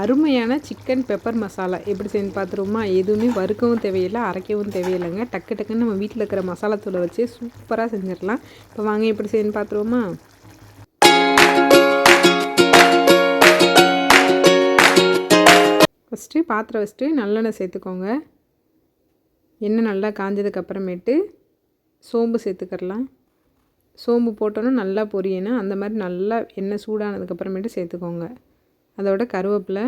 அருமையான chicken pepper masala எப்படி செஞ்சு பார்த்துருவோமா? எதுவுமே வறுக்கவும் தேவையில்லை அரைக்கவும் தேவையில்லைங்க. டக்கு டக்குன்னு நம்ம வீட்டில் இருக்கிற மசாலா தூளை வச்சு சூப்பராக செஞ்சிடலாம். இப்போ வாங்க எப்படி செஞ்சு பார்த்துருவோமா? ஃபஸ்ட்டு பாத்திரம் வச்சுட்டு நல்லெண்ணெய் சேர்த்துக்கோங்க. எண்ணெய் நல்லா காஞ்சதுக்கு அப்புறமேட்டு சோம்பு சேர்த்துக்கிறலாம். சோம்பு போட்டோன்னா நல்லா பொரியணும். அந்த மாதிரி நல்லா எண்ணெய் சூடானதுக்கப்புறமேட்டு சேர்த்துக்கோங்க. அதோட கருவேப்பிலை.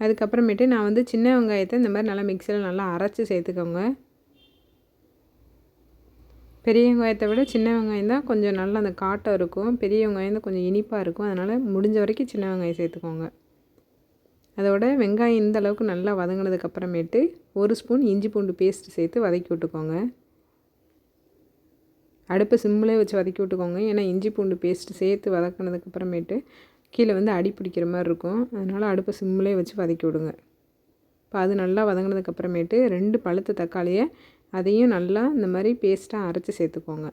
அதுக்கப்புறமேட்டு நான் வந்து சின்ன வெங்காயத்தை இந்த மாதிரி நல்லா மிக்சியில் நல்லா அரைச்சி சேர்த்துக்கோங்க. பெரிய வெங்காயத்தை விட சின்ன வெங்காயம் தான் கொஞ்சம் நல்லா அந்த காட்டம் இருக்கும். பெரிய வெங்காயம் தான் கொஞ்சம் இனிப்பாக இருக்கும். அதனால் முடிஞ்ச வரைக்கும் சின்ன வெங்காயம் சேர்த்துக்கோங்க. அதோட வெங்காயம் இந்த அளவுக்கு நல்லா வதங்கினதுக்கப்புறமேட்டு ஒரு ஸ்பூன் இஞ்சி பூண்டு பேஸ்ட் சேர்த்து வதக்கி விட்டுக்கோங்க. அடுப்பை சிம்மிலே வச்சு வதக்கி விட்டுக்கோங்க. ஏன்னா இஞ்சி பூண்டு பேஸ்ட்டு சேர்த்து வதக்கினதுக்கப்புறமேட்டு கீழே வந்து அடி பிடிக்கிற மாதிரி இருக்கும். அதனால் அடுப்பை சிம்மிலே வச்சு வதக்கி விடுங்க. இப்போ அது நல்லா வதங்கினதுக்கப்புறமேட்டு ரெண்டு பழுத்த தக்காளியை அதையும் நல்லா இந்த மாதிரி பேஸ்ட்டாக அரைச்சி சேர்த்துக்கோங்க.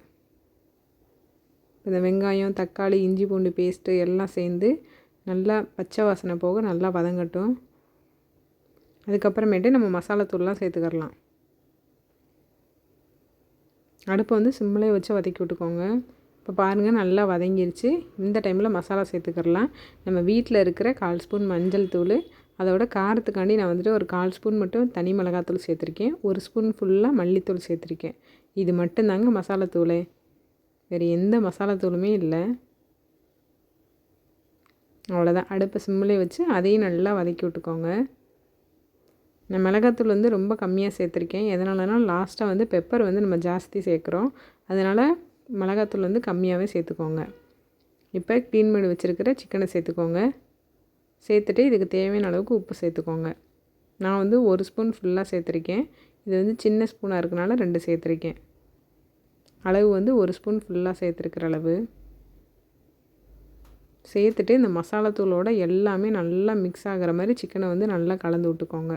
இந்த வெங்காயம் தக்காளி இஞ்சி பூண்டு பேஸ்ட்டு எல்லாம் சேர்ந்து நல்லா பச்சை வாசனை போக நல்லா வதங்கட்டும். அதுக்கப்புறமேட்டு நம்ம மசாலாத்தூள்லாம் சேர்த்துக்கரலாம். அடுப்பை வந்து சிம்மிலே வச்சு வதக்கி விட்டுக்கோங்க. இப்போ பாருங்கள் நல்லா வதங்கிருச்சு. இந்த டைமில் மசாலா சேர்த்துக்கிறலாம். நம்ம வீட்டில் இருக்கிற கால் ஸ்பூன் மஞ்சள் தூள் அதோட காரத்துக்காண்டி நான் வந்துட்டு ஒரு கால் ஸ்பூன் மட்டும் தனி மிளகாத்தூள் சேர்த்துருக்கேன். ஒரு ஸ்பூன் ஃபுல்லாக மல்லித்தூள் சேர்த்துருக்கேன். இது மட்டும்தாங்க மசாலா தூள். வேறு எந்த மசாலாத்தூளுமே இல்லை. அவ்வளோதான் அடுப்பை சிம்மிலே வச்சு அதையும் நல்லா வதக்கி விட்டுக்கோங்க. நான் மிளகாத்தூள் வந்து ரொம்ப கம்மியாக சேர்த்துருக்கேன். எதனாலனா லாஸ்ட்டாக வந்து பெப்பர் வந்து நம்ம ஜாஸ்தி சேர்க்குறோம். அதனால் மிளகாத்தூள் வந்து கம்மியாகவே சேர்த்துக்கோங்க. இப்போ க்ளீன் பண்ணி வச்சுருக்கிற சிக்கனை சேர்த்துக்கோங்க. சேர்த்துட்டு இதுக்கு தேவையான அளவுக்கு உப்பு சேர்த்துக்கோங்க. நான் வந்து ஒரு ஸ்பூன் ஃபுல்லாக சேர்த்துருக்கேன். இது வந்து சின்ன ஸ்பூனாக இருக்கனால ரெண்டு சேர்த்துருக்கேன். அளவு வந்து ஒரு ஸ்பூன் ஃபுல்லாக சேர்த்துருக்கிற அளவு. சேர்த்துட்டு இந்த மசாலாத்தூளோட எல்லாமே நல்லா மிக்ஸ் ஆகிற மாதிரி சிக்கனை வந்து நல்லா கலந்து விட்டுக்கோங்க.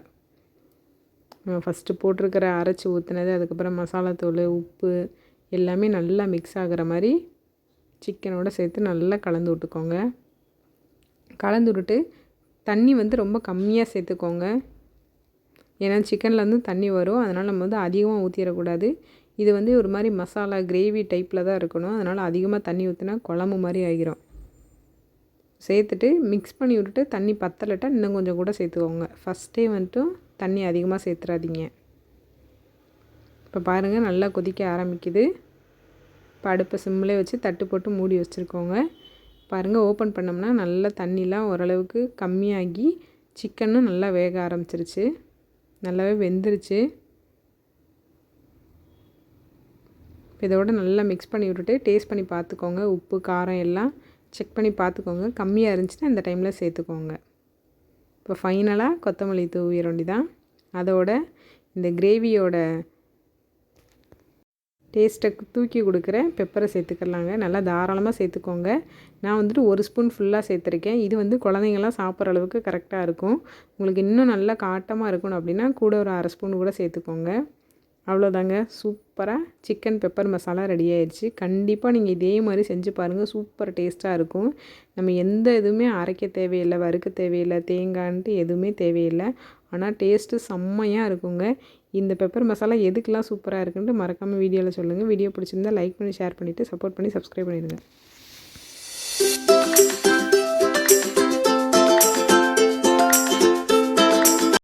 ஃபஸ்ட்டு போட்டிருக்கிற அரைச்சி ஊற்றுனது அதுக்கப்புறம் மசாலாத்தூள் உப்பு எல்லாமே நல்லா மிக்ஸ் ஆகிற மாதிரி சிக்கனோட சேர்த்து நல்லா கலந்து விட்டுக்கோங்க. கலந்து விட்டுட்டு தண்ணி வந்து ரொம்ப கம்மியாக சேர்த்துக்கோங்க. ஏன்னா சிக்கனில் வந்து தண்ணி வரும். அதனால் நம்ம வந்து அதிகமாக ஊற்றிடக்கூடாது இது வந்து ஒரு மாதிரி மசாலா கிரேவி டைப்பில் தான் இருக்கணும். அதனால் அதிகமாக தண்ணி ஊற்றினா குழம்பு மாதிரி ஆகிரும் சேர்த்துட்டு மிக்ஸ் பண்ணி விட்டுட்டு தண்ணி பத்தலைட்டா இன்னும் கொஞ்சம் கூட சேர்த்துக்கோங்க. ஃபஸ்ட்டே வந்துட்டு தண்ணி அதிகமாக சேர்த்துறாதீங்க. இப்போ பாருங்கள் நல்லா கொதிக்க ஆரம்பிக்குது. இப்போ அடுப்பை சிம்மிலே வச்சு தட்டு போட்டு மூடி வச்சுருக்கோங்க. பாருங்கள் ஓப்பன் பண்ணோம்னா நல்லா தண்ணிலாம் ஓரளவுக்கு கம்மியாகி சிக்கனும் நல்லா வேக ஆரம்பிச்சிருச்சு. நல்லாவே வெந்துருச்சு. இதோட நல்லா மிக்ஸ் பண்ணி விட்டுட்டு டேஸ்ட் பண்ணி பார்த்துக்கோங்க. உப்பு காரம் எல்லாம் செக் பண்ணி பார்த்துக்கோங்க. கம்மியாக இருந்துச்சுன்னா இந்த டைமில் சேர்த்துக்கோங்க. இப்போ ஃபைனலாக கொத்தமல்லி தூவி ரொண்டி தான் அதோட இந்த கிரேவியோட டேஸ்ட்டை தூக்கி கொடுக்குற பெப்பரை சேர்த்துக்கலாங்க. நல்லா தாராளமாக சேர்த்துக்கோங்க. நான் வந்துட்டு ஒரு ஸ்பூன் ஃபுல்லாக சேர்த்துருக்கேன். இது வந்து குழந்தைங்கள்லாம் சாப்பிட்ற அளவுக்கு கரெக்டாக இருக்கும். உங்களுக்கு இன்னும் நல்லா காட்டமாக இருக்கணும் அப்படின்னா கூட ஒரு அரை ஸ்பூன் கூட சேர்த்துக்கோங்க. அவ்வளோதாங்க. சூப்பராக சிக்கன் பெப்பர் மசாலா ரெடி ஆயிடுச்சு. கண்டிப்பாக நீங்கள் இதே மாதிரி செஞ்சு பாருங்கள் சூப்பர் டேஸ்ட்டாக இருக்கும். நம்ம எந்த இதுவுமே அரைக்க தேவையில்லை வறுக்க தேவையில்லை தேங்காய்ன்ட்டு எதுவுமே தேவையில்லை. ஆனால் டேஸ்ட்டு செம்மையாக இருக்குங்க. இந்த பெப்பர் மசாலா எதுக்கெலாம் சூப்பராக இருக்குன்ட்டு மறக்காமல் வீடியோவில் சொல்லுங்கள் வீடியோ பிடிச்சிருந்தா லைக் பண்ணி ஷேர் பண்ணிவிட்டு சப்போர்ட் பண்ணி சப்ஸ்கிரைப் பண்ணிடுங்க.